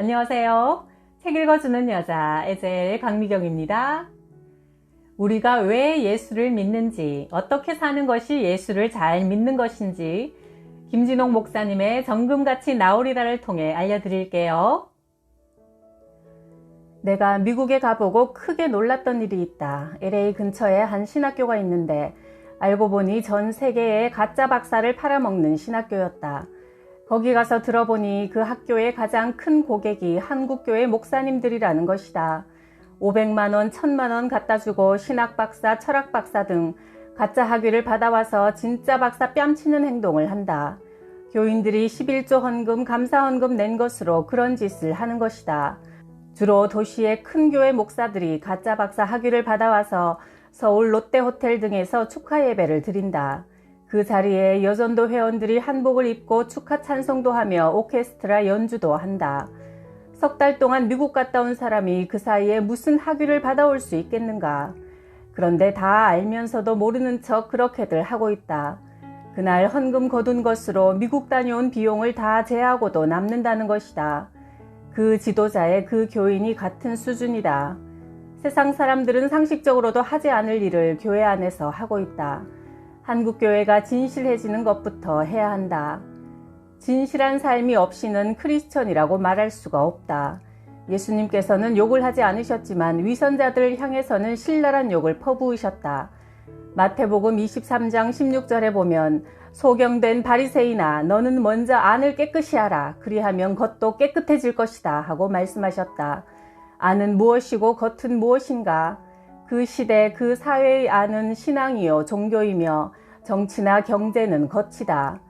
안녕하세요. 책 읽어주는 여자 에젤 강미경입니다. 우리가 왜 예수를 믿는지, 어떻게 사는 것이 예수를 잘 믿는 것인지 김진홍 목사님의 정금같이 나오리라를 통해 알려드릴게요. 내가 미국에 가보고 크게 놀랐던 일이 있다. LA 근처에 한 신학교가 있는데 알고 보니 전 세계에 가짜 박사를 팔아먹는 신학교였다. 거기 가서 들어보니 그 학교의 가장 큰 고객이 한국교회 목사님들이라는 것이다. 500만원, 1000만원 갖다 주고 신학 박사, 철학 박사 등 가짜 학위를 받아와서 진짜 박사 뺨치는 행동을 한다. 교인들이 11조 헌금, 감사 헌금 낸 것으로 그런 짓을 하는 것이다. 주로 도시의 큰 교회 목사들이 가짜 박사 학위를 받아와서 서울 롯데호텔 등에서 축하 예배를 드린다. 그 자리에 여전도 회원들이 한복을 입고 축하 찬송도 하며 오케스트라 연주도 한다. 석 달 동안 미국 갔다 온 사람이 그 사이에 무슨 학위를 받아올 수 있겠는가. 그런데 다 알면서도 모르는 척 그렇게들 하고 있다. 그날 헌금 거둔 것으로 미국 다녀온 비용을 다 제하고도 남는다는 것이다. 그 지도자의 그 교인이 같은 수준이다. 세상 사람들은 상식적으로도 하지 않을 일을 교회 안에서 하고 있다. 한국 교회가 진실해지는 것부터 해야 한다. 진실한 삶이 없이는 크리스천이라고 말할 수가 없다. 예수님께서는 욕을 하지 않으셨지만 위선자들을 향해서는 신랄한 욕을 퍼부으셨다. 마태복음 23장 16절에 보면 소경된 바리새인아 너는 먼저 안을 깨끗이 하라 그리하면 겉도 깨끗해질 것이다 하고 말씀하셨다. 안은 무엇이고 겉은 무엇인가? 그 시대 그 사회의 안은 신앙이요 종교이며 정치나 경제는 겉이다.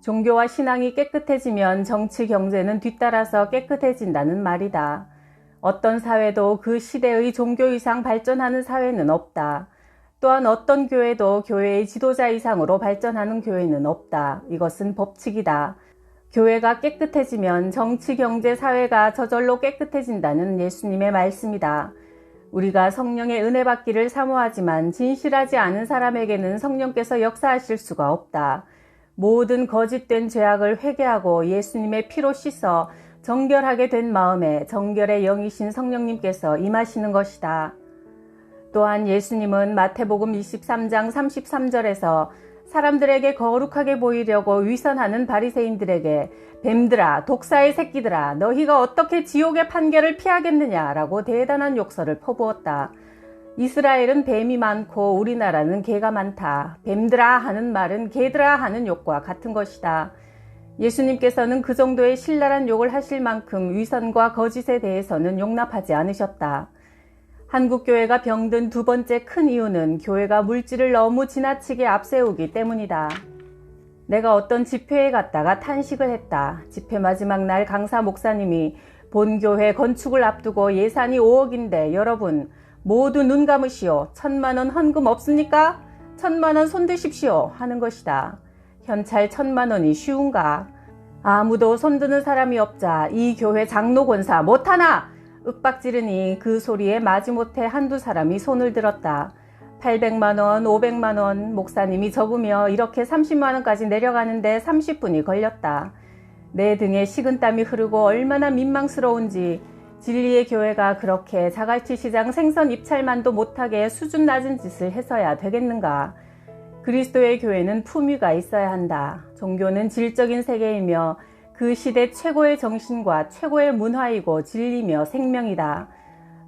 종교와 신앙이 깨끗해지면 정치 경제는 뒤따라서 깨끗해진다는 말이다. 어떤 사회도 그 시대의 종교 이상 발전하는 사회는 없다. 또한 어떤 교회도 교회의 지도자 이상으로 발전하는 교회는 없다. 이것은 법칙이다. 교회가 깨끗해지면 정치, 경제, 사회가 저절로 깨끗해진다는 예수님의 말씀이다. 우리가 성령의 은혜 받기를 사모하지만 진실하지 않은 사람에게는 성령께서 역사하실 수가 없다. 모든 거짓된 죄악을 회개하고 예수님의 피로 씻어 정결하게 된 마음에 정결의 영이신 성령님께서 임하시는 것이다. 또한 예수님은 마태복음 23장 33절에서 사람들에게 거룩하게 보이려고 위선하는 바리새인들에게 뱀들아 독사의 새끼들아 너희가 어떻게 지옥의 판결을 피하겠느냐라고 대단한 욕설을 퍼부었다. 이스라엘은 뱀이 많고 우리나라는 개가 많다. 뱀들아 하는 말은 개들아 하는 욕과 같은 것이다. 예수님께서는 그 정도의 신랄한 욕을 하실 만큼 위선과 거짓에 대해서는 용납하지 않으셨다. 한국교회가 병든 두 번째 큰 이유는 교회가 물질을 너무 지나치게 앞세우기 때문이다. 내가 어떤 집회에 갔다가 탄식을 했다. 집회 마지막 날 강사 목사님이 본교회 건축을 앞두고 예산이 5억인데 여러분 모두 눈 감으시오. 천만원 헌금 없습니까? 천만원 손드십시오. 하는 것이다. 현찰 천만원이 쉬운가? 아무도 손드는 사람이 없자 이 교회 장로 권사 못하나? 윽박지르니 그 소리에 마지못해 한두 사람이 손을 들었다. 800만원, 500만원 목사님이 적으며 이렇게 30만원까지 내려가는데 30분이 걸렸다. 내 등에 식은땀이 흐르고 얼마나 민망스러운지 진리의 교회가 그렇게 자갈치 시장 생선 입찰만도 못하게 수준 낮은 짓을 해서야 되겠는가. 그리스도의 교회는 품위가 있어야 한다. 종교는 질적인 세계이며 그 시대 최고의 정신과 최고의 문화이고 진리며 생명이다.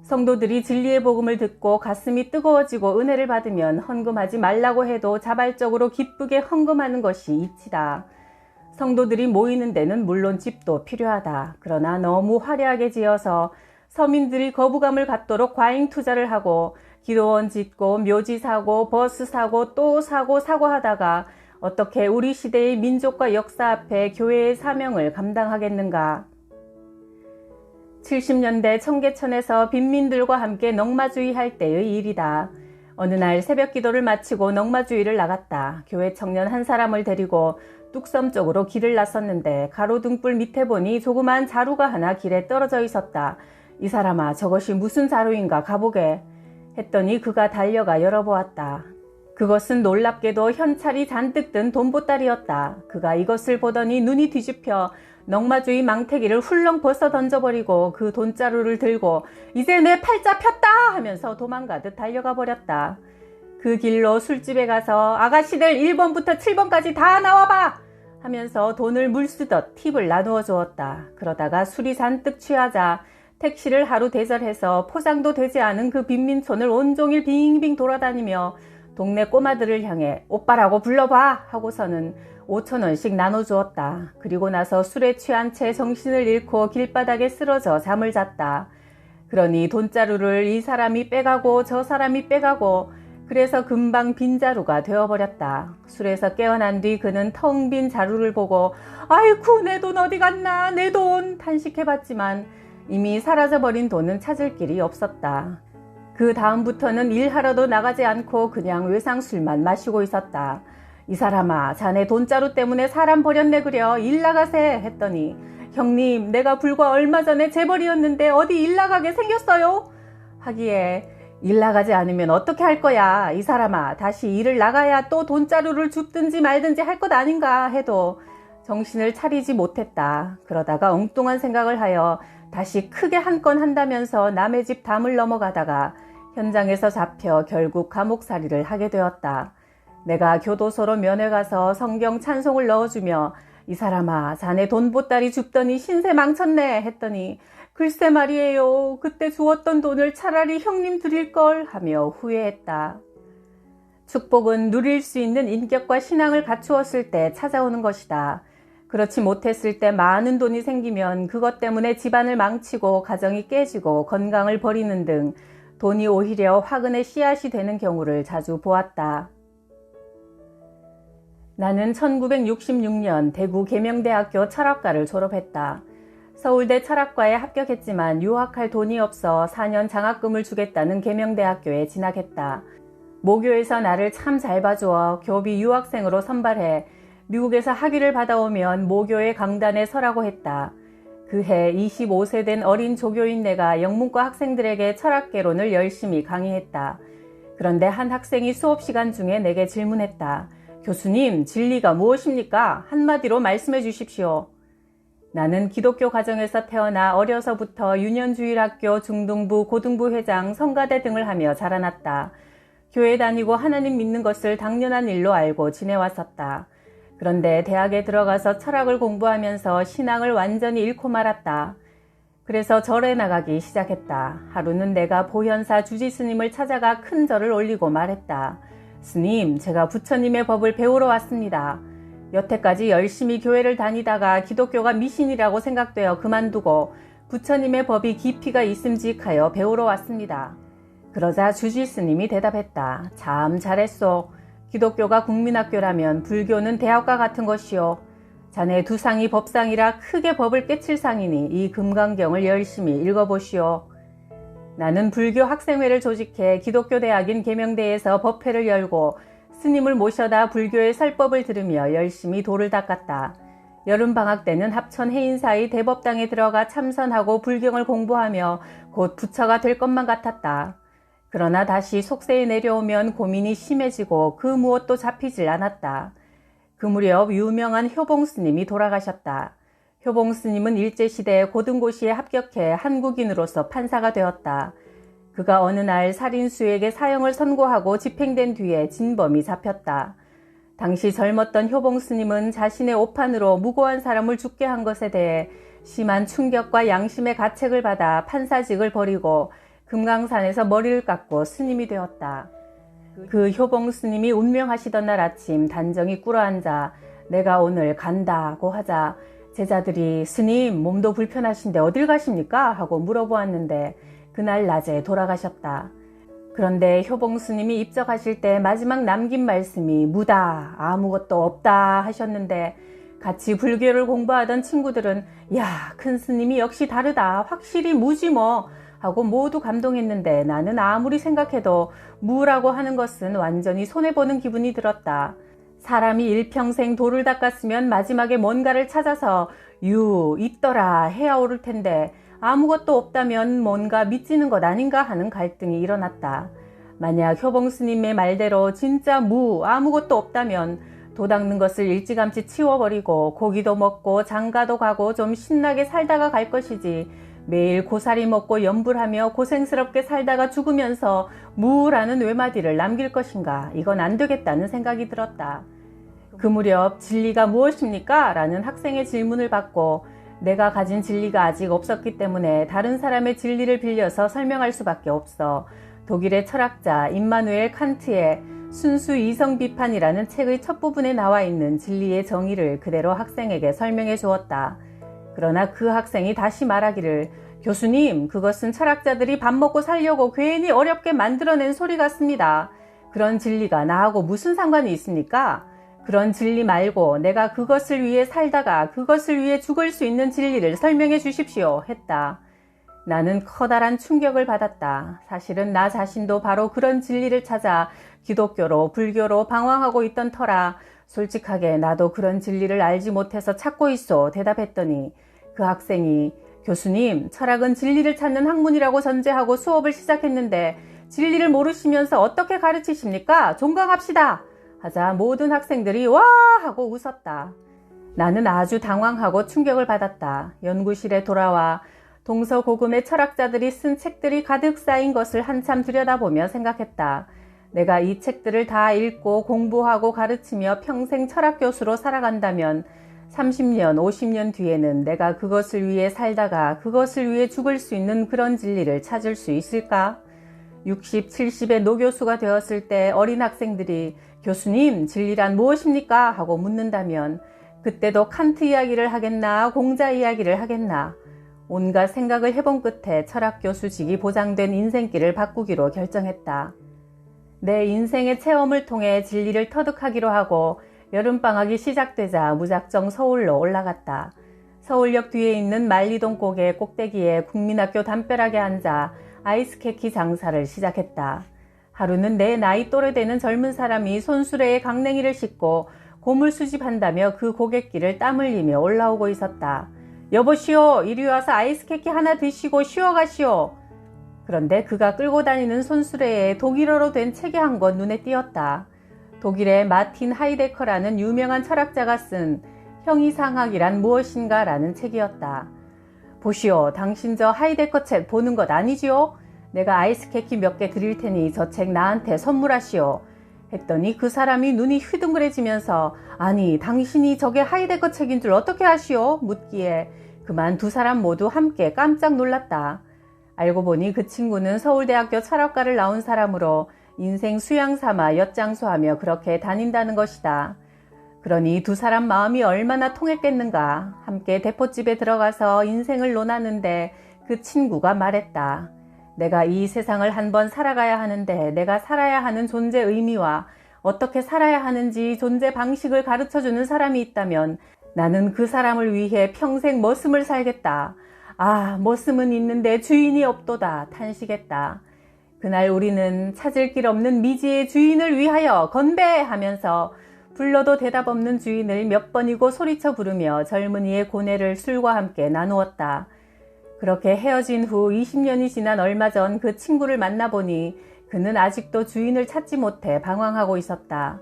성도들이 진리의 복음을 듣고 가슴이 뜨거워지고 은혜를 받으면 헌금하지 말라고 해도 자발적으로 기쁘게 헌금하는 것이 이치다. 성도들이 모이는 데는 물론 집도 필요하다. 그러나 너무 화려하게 지어서 서민들이 거부감을 갖도록 과잉 투자를 하고 기도원 짓고 묘지 사고 버스 사고 또 사고 사고 하다가 어떻게 우리 시대의 민족과 역사 앞에 교회의 사명을 감당하겠는가? 70년대 청계천에서 빈민들과 함께 넉마주의 할 때의 일이다. 어느 날 새벽 기도를 마치고 넉마주의를 나갔다. 교회 청년 한 사람을 데리고 뚝섬 쪽으로 길을 나섰는데 가로등불 밑에 보니 조그만 자루가 하나 길에 떨어져 있었다. 이 사람아 저것이 무슨 자루인가 가보게 했더니 그가 달려가 열어보았다. 그것은 놀랍게도 현찰이 잔뜩 든 돈보따리였다. 그가 이것을 보더니 눈이 뒤집혀 넉마주의 망태기를 훌렁 벗어 던져버리고 그 돈자루를 들고 이제 내 팔자 폈다 하면서 도망가듯 달려가 버렸다. 그 길로 술집에 가서 아가씨들 1번부터 7번까지 다 나와봐! 하면서 돈을 물쓰듯 팁을 나누어 주었다. 그러다가 술이 잔뜩 취하자 택시를 하루 대절해서 포장도 되지 않은 그 빈민촌을 온종일 빙빙 돌아다니며 동네 꼬마들을 향해 오빠라고 불러봐 하고서는 5천원씩 나눠주었다. 그리고 나서 술에 취한 채 정신을 잃고 길바닥에 쓰러져 잠을 잤다. 그러니 돈자루를 이 사람이 빼가고 저 사람이 빼가고 그래서 금방 빈자루가 되어버렸다. 술에서 깨어난 뒤 그는 텅 빈 자루를 보고 아이쿠 내 돈 어디 갔나 내 돈 탄식해봤지만 이미 사라져버린 돈은 찾을 길이 없었다. 그 다음부터는 일하러도 나가지 않고 그냥 외상 술만 마시고 있었다. 이 사람아, 자네 돈자루 때문에 사람 버렸네 그려. 일 나가세. 했더니, 형님, 내가 불과 얼마 전에 재벌이었는데 어디 일 나가게 생겼어요? 하기에, 일 나가지 않으면 어떻게 할 거야? 이 사람아, 다시 일을 나가야 또 돈자루를 줍든지 말든지 할 것 아닌가 해도 정신을 차리지 못했다. 그러다가 엉뚱한 생각을 하여 다시 크게 한 건 한다면서 남의 집 담을 넘어가다가 현장에서 잡혀 결국 감옥살이를 하게 되었다. 내가 교도소로 면회 가서 성경 찬송을 넣어주며 이 사람아 자네 돈 보따리 줍더니 신세 망쳤네 했더니 글쎄 말이에요 그때 주었던 돈을 차라리 형님 드릴 걸 하며 후회했다. 축복은 누릴 수 있는 인격과 신앙을 갖추었을 때 찾아오는 것이다. 그렇지 못했을 때 많은 돈이 생기면 그것 때문에 집안을 망치고 가정이 깨지고 건강을 버리는 등 돈이 오히려 화근의 씨앗이 되는 경우를 자주 보았다. 나는 1966년 대구 계명대학교 철학과를 졸업했다. 서울대 철학과에 합격했지만 유학할 돈이 없어 4년 장학금을 주겠다는 계명대학교에 진학했다. 모교에서 나를 참 잘 봐주어 교비 유학생으로 선발해 미국에서 학위를 받아오면 모교의 강단에 서라고 했다. 그해 25세 된 어린 조교인 내가 영문과 학생들에게 철학개론을 열심히 강의했다. 그런데 한 학생이 수업 시간 중에 내게 질문했다. 교수님, 진리가 무엇입니까? 한마디로 말씀해 주십시오. 나는 기독교 가정에서 태어나 어려서부터 유년주일학교 중등부, 고등부 회장, 성가대 등을 하며 자라났다. 교회 다니고 하나님 믿는 것을 당연한 일로 알고 지내왔었다. 그런데 대학에 들어가서 철학을 공부하면서 신앙을 완전히 잃고 말았다. 그래서 절에 나가기 시작했다. 하루는 내가 보현사 주지 스님을 찾아가 큰 절을 올리고 말했다. 스님, 제가 부처님의 법을 배우러 왔습니다. 여태까지 열심히 교회를 다니다가 기독교가 미신이라고 생각되어 그만두고 부처님의 법이 깊이가 있음직하여 배우러 왔습니다. 그러자 주지 스님이 대답했다. 참 잘했소. 기독교가 국민학교라면 불교는 대학과 같은 것이요. 자네 두 상이 법상이라 크게 법을 깨칠 상이니 이 금강경을 열심히 읽어보시오. 나는 불교 학생회를 조직해 기독교 대학인 계명대에서 법회를 열고 스님을 모셔다 불교의 설법을 들으며 열심히 돌을 닦았다. 여름 방학 때는 합천 해인사의 대법당에 들어가 참선하고 불경을 공부하며 곧 부처가 될 것만 같았다. 그러나 다시 속세에 내려오면 고민이 심해지고 그 무엇도 잡히질 않았다. 그 무렵 유명한 효봉 스님이 돌아가셨다. 효봉 스님은 일제시대에 고등고시에 합격해 한국인으로서 판사가 되었다. 그가 어느 날 살인수에게 사형을 선고하고 집행된 뒤에 진범이 잡혔다. 당시 젊었던 효봉 스님은 자신의 오판으로 무고한 사람을 죽게 한 것에 대해 심한 충격과 양심의 가책을 받아 판사직을 버리고 금강산에서 머리를 깎고 스님이 되었다. 그 효봉 스님이 운명하시던 날 아침 단정히 꿇어앉아 내가 오늘 간다고 하자 제자들이 스님 몸도 불편하신데 어딜 가십니까? 하고 물어보았는데 그날 낮에 돌아가셨다. 그런데 효봉 스님이 입적하실 때 마지막 남긴 말씀이 무다 아무것도 없다 하셨는데 같이 불교를 공부하던 친구들은 야 큰 스님이 역시 다르다 확실히 무지 뭐 하고 모두 감동했는데 나는 아무리 생각해도 무라고 하는 것은 완전히 손해보는 기분이 들었다. 사람이 일평생 돌을 닦았으면 마지막에 뭔가를 찾아서 유, 있더라 해야 오를 텐데 아무것도 없다면 뭔가 믿지는 것 아닌가 하는 갈등이 일어났다. 만약 효봉 스님의 말대로 진짜 무 아무것도 없다면 도 닦는 것을 일찌감치 치워버리고 고기도 먹고 장가도 가고 좀 신나게 살다가 갈 것이지 매일 고사리 먹고 염불하며 고생스럽게 살다가 죽으면서 무라는 외마디를 남길 것인가 이건 안 되겠다는 생각이 들었다. 그 무렵 진리가 무엇입니까? 라는 학생의 질문을 받고 내가 가진 진리가 아직 없었기 때문에 다른 사람의 진리를 빌려서 설명할 수밖에 없어 독일의 철학자 임마누엘 칸트의 순수 이성 비판이라는 책의 첫 부분에 나와 있는 진리의 정의를 그대로 학생에게 설명해 주었다. 그러나 그 학생이 다시 말하기를 교수님, 그것은 철학자들이 밥 먹고 살려고 괜히 어렵게 만들어낸 소리 같습니다. 그런 진리가 나하고 무슨 상관이 있습니까? 그런 진리 말고 내가 그것을 위해 살다가 그것을 위해 죽을 수 있는 진리를 설명해 주십시오. 했다. 나는 커다란 충격을 받았다. 사실은 나 자신도 바로 그런 진리를 찾아 기독교로 불교로 방황하고 있던 터라 솔직하게 나도 그런 진리를 알지 못해서 찾고 있어 대답했더니 그 학생이 교수님 철학은 진리를 찾는 학문이라고 전제하고 수업을 시작했는데 진리를 모르시면서 어떻게 가르치십니까? 종강합시다. 하자 모든 학생들이 와 하고 웃었다. 나는 아주 당황하고 충격을 받았다. 연구실에 돌아와 동서고금의 철학자들이 쓴 책들이 가득 쌓인 것을 한참 들여다보며 생각했다. 내가 이 책들을 다 읽고 공부하고 가르치며 평생 철학 교수로 살아간다면 30년, 50년 뒤에는 내가 그것을 위해 살다가 그것을 위해 죽을 수 있는 그런 진리를 찾을 수 있을까? 60, 70의 노교수가 되었을 때 어린 학생들이 교수님, 진리란 무엇입니까? 하고 묻는다면 그때도 칸트 이야기를 하겠나, 공자 이야기를 하겠나. 온갖 생각을 해본 끝에 철학 교수직이 보장된 인생길을 바꾸기로 결정했다. 내 인생의 체험을 통해 진리를 터득하기로 하고 여름방학이 시작되자 무작정 서울로 올라갔다. 서울역 뒤에 있는 만리동 꼭의 꼭대기에 국민학교 담벼락에 앉아 아이스케키 장사를 시작했다. 하루는 내 나이 또래 되는 젊은 사람이 손수레에 강냉이를 싣고 고물 수집한다며 그 고갯길을 땀 흘리며 올라오고 있었다. 여보시오, 이리 와서 아이스케키 하나 드시고 쉬어가시오. 그런데 그가 끌고 다니는 손수레에 독일어로 된 책이 한 권 눈에 띄었다. 독일의 마틴 하이데커라는 유명한 철학자가 쓴 형이상학이란 무엇인가 라는 책이었다. 보시오, 당신 저 하이데커 책 보는 것 아니지요? 내가 아이스케키 몇 개 드릴 테니 저 책 나한테 선물하시오. 했더니 그 사람이 눈이 휘둥그레지면서 아니 당신이 저게 하이데커 책인 줄 어떻게 아시오? 묻기에 그만 두 사람 모두 함께 깜짝 놀랐다. 알고 보니 그 친구는 서울대학교 철학과를 나온 사람으로 인생 수양 삼아 엿장수하며 그렇게 다닌다는 것이다. 그러니 두 사람 마음이 얼마나 통했겠는가. 함께 대포집에 들어가서 인생을 논하는데 그 친구가 말했다. 내가 이 세상을 한번 살아가야 하는데 내가 살아야 하는 존재 의미와 어떻게 살아야 하는지 존재 방식을 가르쳐 주는 사람이 있다면 나는 그 사람을 위해 평생 머슴을 살겠다. 아, 머슴은 있는데 주인이 없도다. 탄식했다. 그날 우리는 찾을 길 없는 미지의 주인을 위하여 건배하면서 불러도 대답 없는 주인을 몇 번이고 소리쳐 부르며 젊은이의 고뇌를 술과 함께 나누었다. 그렇게 헤어진 후 20년이 지난 얼마 전 그 친구를 만나보니 그는 아직도 주인을 찾지 못해 방황하고 있었다.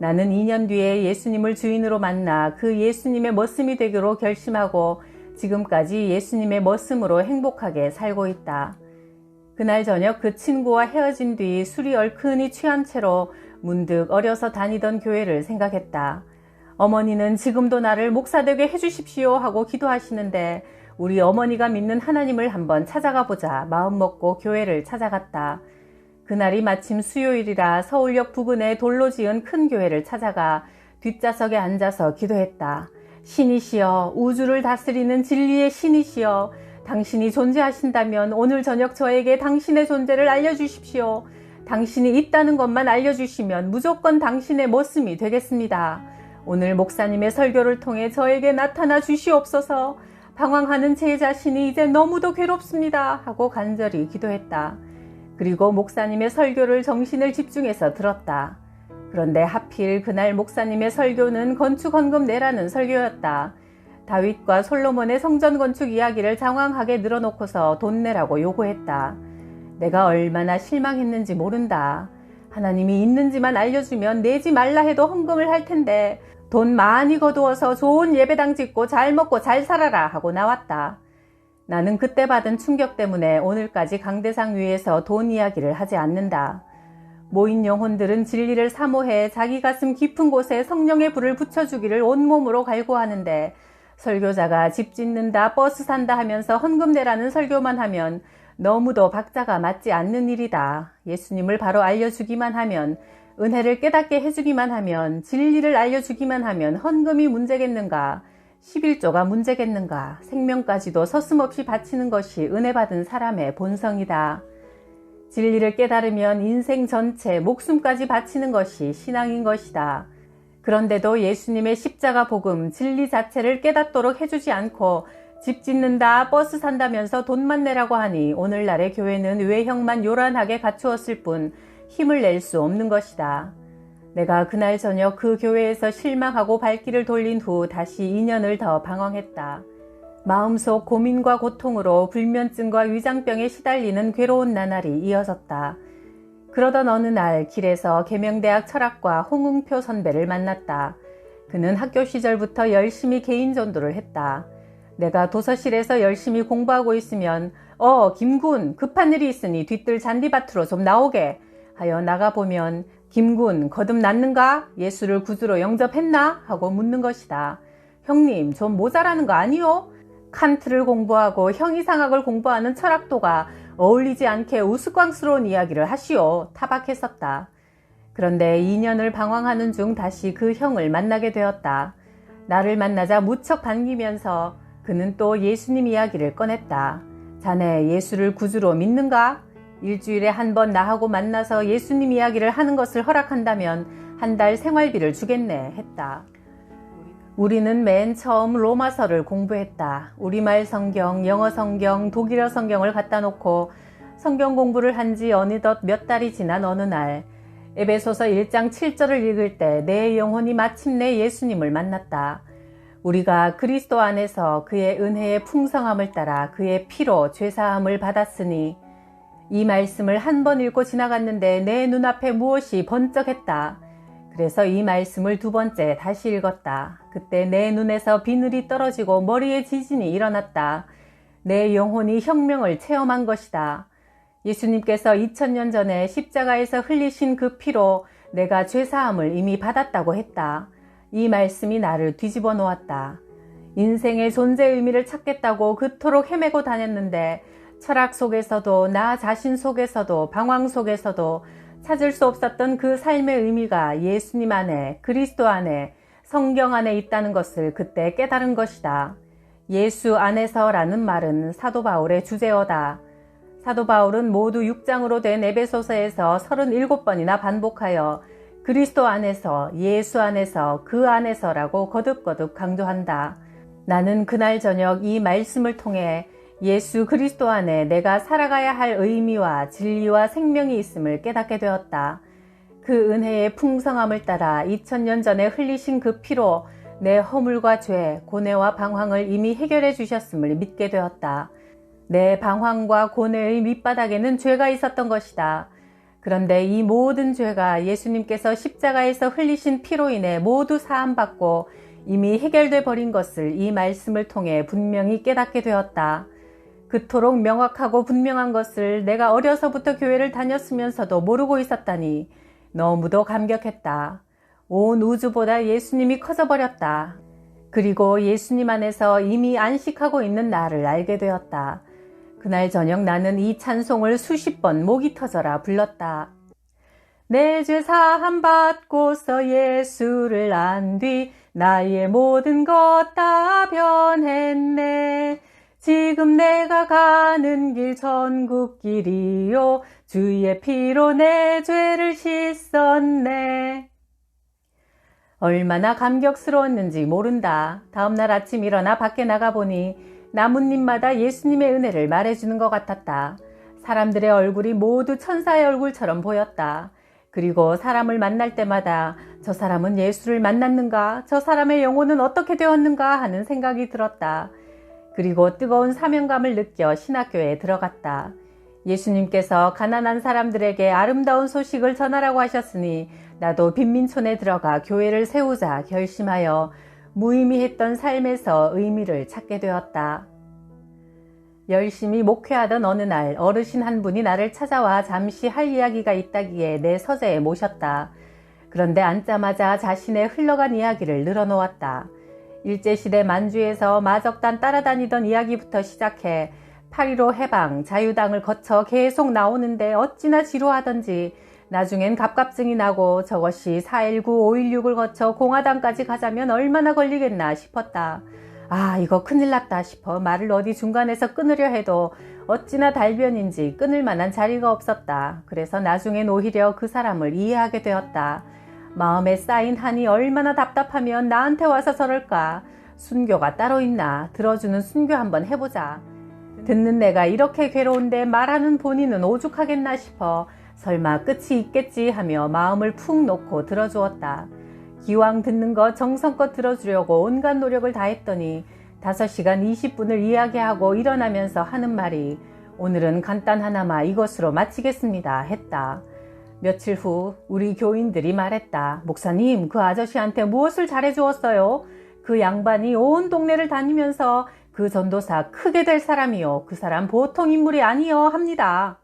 나는 2년 뒤에 예수님을 주인으로 만나 그 예수님의 머슴이 되기로 결심하고 지금까지 예수님의 머슴으로 행복하게 살고 있다. 그날 저녁 그 친구와 헤어진 뒤 술이 얼큰이 취한 채로 문득 어려서 다니던 교회를 생각했다. 어머니는 지금도 나를 목사되게 해주십시오 하고 기도하시는데 우리 어머니가 믿는 하나님을 한번 찾아가 보자 마음먹고 교회를 찾아갔다. 그날이 마침 수요일이라 서울역 부근에 돌로 지은 큰 교회를 찾아가 뒷좌석에 앉아서 기도했다. 신이시여, 우주를 다스리는 진리의 신이시여, 당신이 존재하신다면 오늘 저녁 저에게 당신의 존재를 알려주십시오. 당신이 있다는 것만 알려주시면 무조건 당신의 모습이 되겠습니다. 오늘 목사님의 설교를 통해 저에게 나타나 주시옵소서. 방황하는 제 자신이 이제 너무도 괴롭습니다. 하고 간절히 기도했다. 그리고 목사님의 설교를 정신을 집중해서 들었다. 그런데 하필 그날 목사님의 설교는 건축 헌금 내라는 설교였다. 다윗과 솔로몬의 성전 건축 이야기를 장황하게 늘어놓고서 돈 내라고 요구했다. 내가 얼마나 실망했는지 모른다. 하나님이 있는지만 알려주면 내지 말라 해도 헌금을 할 텐데 돈 많이 거두어서 좋은 예배당 짓고 잘 먹고 잘 살아라 하고 나왔다. 나는 그때 받은 충격 때문에 오늘까지 강대상 위에서 돈 이야기를 하지 않는다. 모인 영혼들은 진리를 사모해 자기 가슴 깊은 곳에 성령의 불을 붙여주기를 온몸으로 갈구하는데 설교자가 집 짓는다, 버스 산다 하면서 헌금 내라는 설교만 하면 너무도 박자가 맞지 않는 일이다. 예수님을 바로 알려주기만 하면, 은혜를 깨닫게 해주기만 하면, 진리를 알려주기만 하면 헌금이 문제겠는가? 11조가 문제겠는가? 생명까지도 서슴없이 바치는 것이 은혜 받은 사람의 본성이다. 진리를 깨달으면 인생 전체, 목숨까지 바치는 것이 신앙인 것이다. 그런데도 예수님의 십자가 복음, 진리 자체를 깨닫도록 해주지 않고 집 짓는다, 버스 산다면서 돈만 내라고 하니 오늘날의 교회는 외형만 요란하게 갖추었을 뿐 힘을 낼 수 없는 것이다. 내가 그날 저녁 그 교회에서 실망하고 발길을 돌린 후 다시 2년을 더 방황했다. 마음속 고민과 고통으로 불면증과 위장병에 시달리는 괴로운 나날이 이어졌다. 그러던 어느 날 길에서 계명대학 철학과 홍응표 선배를 만났다. 그는 학교 시절부터 열심히 개인 전도를 했다. 내가 도서실에서 열심히 공부하고 있으면 어 김군 급한 일이 있으니 뒤뜰 잔디밭으로 좀 나오게 하여 나가보면 김군 거듭 났는가? 예수를 구주로 영접했나? 하고 묻는 것이다. 형님 좀 모자라는 거 아니요? 칸트를 공부하고 형이상학을 공부하는 철학도가 어울리지 않게 우스꽝스러운 이야기를 하시오. 타박했었다. 그런데 2년을 방황하는 중 다시 그 형을 만나게 되었다. 나를 만나자 무척 반기면서 그는 또 예수님 이야기를 꺼냈다. 자네 예수를 구주로 믿는가? 일주일에 한 번 나하고 만나서 예수님 이야기를 하는 것을 허락한다면 한 달 생활비를 주겠네 했다. 우리는 맨 처음 로마서를 공부했다. 우리말 성경, 영어 성경, 독일어 성경을 갖다 놓고 성경 공부를 한 지 어느덧 몇 달이 지난 어느 날 에베소서 1장 7절을 읽을 때 내 영혼이 마침내 예수님을 만났다. 우리가 그리스도 안에서 그의 은혜의 풍성함을 따라 그의 피로 죄사함을 받았으니 이 말씀을 한 번 읽고 지나갔는데 내 눈앞에 무엇이 번쩍했다. 그래서 이 말씀을 두 번째 다시 읽었다. 그때 내 눈에서 비늘이 떨어지고 머리에 지진이 일어났다. 내 영혼이 혁명을 체험한 것이다. 예수님께서 2000년 전에 십자가에서 흘리신 그 피로 내가 죄사함을 이미 받았다고 했다. 이 말씀이 나를 뒤집어 놓았다. 인생의 존재 의미를 찾겠다고 그토록 헤매고 다녔는데 철학 속에서도 나 자신 속에서도 방황 속에서도 찾을 수 없었던 그 삶의 의미가 예수님 안에, 그리스도 안에, 성경 안에 있다는 것을 그때 깨달은 것이다. 예수 안에서라는 말은 사도 바울의 주제어다. 사도 바울은 모두 6장으로 된 에베소서에서 37번이나 반복하여 그리스도 안에서, 예수 안에서, 그 안에서라고 거듭거듭 강조한다. 나는 그날 저녁 이 말씀을 통해 예수 그리스도 안에 내가 살아가야 할 의미와 진리와 생명이 있음을 깨닫게 되었다. 그 은혜의 풍성함을 따라 2000년 전에 흘리신 그 피로 내 허물과 죄, 고뇌와 방황을 이미 해결해 주셨음을 믿게 되었다. 내 방황과 고뇌의 밑바닥에는 죄가 있었던 것이다. 그런데 이 모든 죄가 예수님께서 십자가에서 흘리신 피로 인해 모두 사함받고 이미 해결돼 버린 것을 이 말씀을 통해 분명히 깨닫게 되었다. 그토록 명확하고 분명한 것을 내가 어려서부터 교회를 다녔으면서도 모르고 있었다니 너무도 감격했다. 온 우주보다 예수님이 커져버렸다. 그리고 예수님 안에서 이미 안식하고 있는 나를 알게 되었다. 그날 저녁 나는 이 찬송을 수십 번 목이 터져라 불렀다. 내죄 사함 받고서 예수를 안 뒤 나의 모든 것 다 변했네. 지금 내가 가는 길 전국 길이요 주의 피로 내 죄를 씻었네. 얼마나 감격스러웠는지 모른다. 다음날 아침 일어나 밖에 나가보니 나뭇잎마다 예수님의 은혜를 말해주는 것 같았다. 사람들의 얼굴이 모두 천사의 얼굴처럼 보였다. 그리고 사람을 만날 때마다 저 사람은 예수를 만났는가? 저 사람의 영혼은 어떻게 되었는가? 하는 생각이 들었다. 그리고 뜨거운 사명감을 느껴 신학교에 들어갔다. 예수님께서 가난한 사람들에게 아름다운 소식을 전하라고 하셨으니 나도 빈민촌에 들어가 교회를 세우자 결심하여 무의미했던 삶에서 의미를 찾게 되었다. 열심히 목회하던 어느 날 어르신 한 분이 나를 찾아와 잠시 할 이야기가 있다기에 내 서재에 모셨다. 그런데 앉자마자 자신의 흘러간 이야기를 늘어놓았다. 일제시대 만주에서 마적단 따라다니던 이야기부터 시작해 8.15 해방, 자유당을 거쳐 계속 나오는데 어찌나 지루하던지 나중엔 갑갑증이 나고 저것이 4.19, 5.16을 거쳐 공화당까지 가자면 얼마나 걸리겠나 싶었다. 아, 이거 큰일 났다 싶어 말을 어디 중간에서 끊으려 해도 어찌나 달변인지 끊을 만한 자리가 없었다. 그래서 나중엔 오히려 그 사람을 이해하게 되었다. 마음에 쌓인 한이 얼마나 답답하면 나한테 와서 저럴까. 순교가 따로 있나. 들어주는 순교 한번 해보자. 듣는 내가 이렇게 괴로운데 말하는 본인은 오죽하겠나 싶어 설마 끝이 있겠지 하며 마음을 푹 놓고 들어주었다. 기왕 듣는 거 정성껏 들어주려고 온갖 노력을 다했더니 5시간 20분을 이야기하고 일어나면서 하는 말이 오늘은 간단하나마 이것으로 마치겠습니다 했다. 며칠 후 우리 교인들이 말했다. 목사님 그 아저씨한테 무엇을 잘해주었어요? 그 양반이 온 동네를 다니면서 그 전도사 크게 될 사람이요. 그 사람 보통 인물이 아니요 합니다.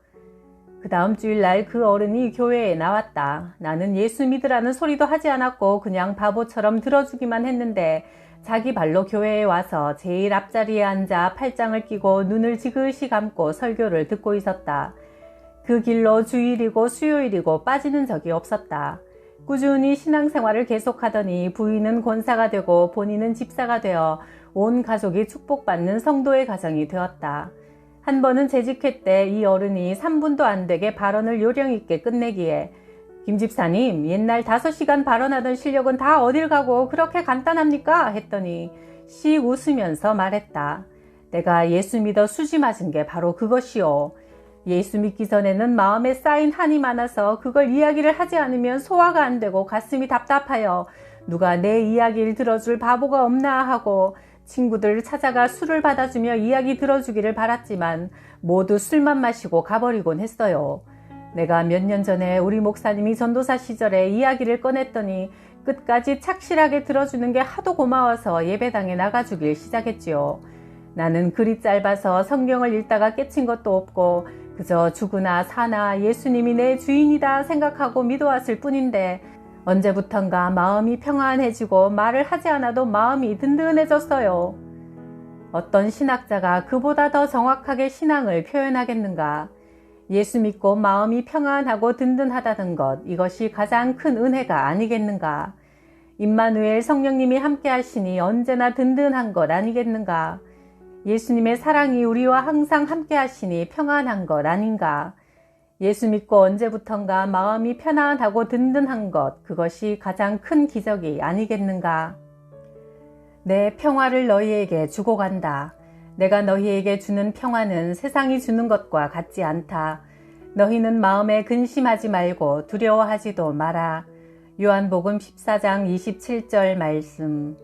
그 다음 주일날 그 어른이 교회에 나왔다. 나는 예수 믿으라는 소리도 하지 않았고 그냥 바보처럼 들어주기만 했는데 자기 발로 교회에 와서 제일 앞자리에 앉아 팔짱을 끼고 눈을 지그시 감고 설교를 듣고 있었다. 그 길로 주일이고 수요일이고 빠지는 적이 없었다. 꾸준히 신앙생활을 계속하더니 부인은 권사가 되고 본인은 집사가 되어 온 가족이 축복받는 성도의 가정이 되었다. 한 번은 재직회 때 이 어른이 3분도 안 되게 발언을 요령 있게 끝내기에 김 집사님 옛날 5시간 발언하던 실력은 다 어딜 가고 그렇게 간단합니까? 했더니 씩 웃으면서 말했다. 내가 예수 믿어 수지 맞은 게 바로 그것이오. 예수 믿기 전에는 마음에 쌓인 한이 많아서 그걸 이야기를 하지 않으면 소화가 안 되고 가슴이 답답하여 누가 내 이야기를 들어줄 바보가 없나 하고 친구들 찾아가 술을 받아주며 이야기 들어주기를 바랐지만 모두 술만 마시고 가버리곤 했어요. 내가 몇 년 전에 우리 목사님이 전도사 시절에 이야기를 꺼냈더니 끝까지 착실하게 들어주는 게 하도 고마워서 예배당에 나가주길 시작했지요. 나는 글이 짧아서 성경을 읽다가 깨친 것도 없고 그저 죽으나 사나 예수님이 내 주인이다 생각하고 믿어왔을 뿐인데 언제부턴가 마음이 평안해지고 말을 하지 않아도 마음이 든든해졌어요. 어떤 신학자가 그보다 더 정확하게 신앙을 표현하겠는가? 예수 믿고 마음이 평안하고 든든하다는 것, 이것이 가장 큰 은혜가 아니겠는가? 임마누엘 성령님이 함께 하시니 언제나 든든한 것 아니겠는가? 예수님의 사랑이 우리와 항상 함께 하시니 평안한 것 아닌가? 예수 믿고 언제부턴가 마음이 편안하고 든든한 것, 그것이 가장 큰 기적이 아니겠는가? 내 평화를 너희에게 주고 간다. 내가 너희에게 주는 평화는 세상이 주는 것과 같지 않다. 너희는 마음에 근심하지 말고 두려워하지도 마라. 요한복음 14장 27절 말씀.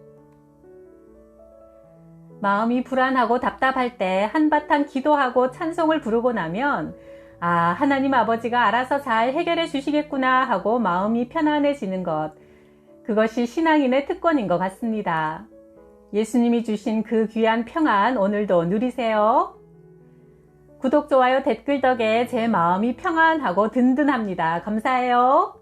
마음이 불안하고 답답할 때 한바탕 기도하고 찬송을 부르고 나면 아, 하나님 아버지가 알아서 잘 해결해 주시겠구나 하고 마음이 편안해지는 것. 그것이 신앙인의 특권인 것 같습니다. 예수님이 주신 그 귀한 평안 오늘도 누리세요. 구독, 좋아요, 댓글 덕에 제 마음이 평안하고 든든합니다. 감사해요.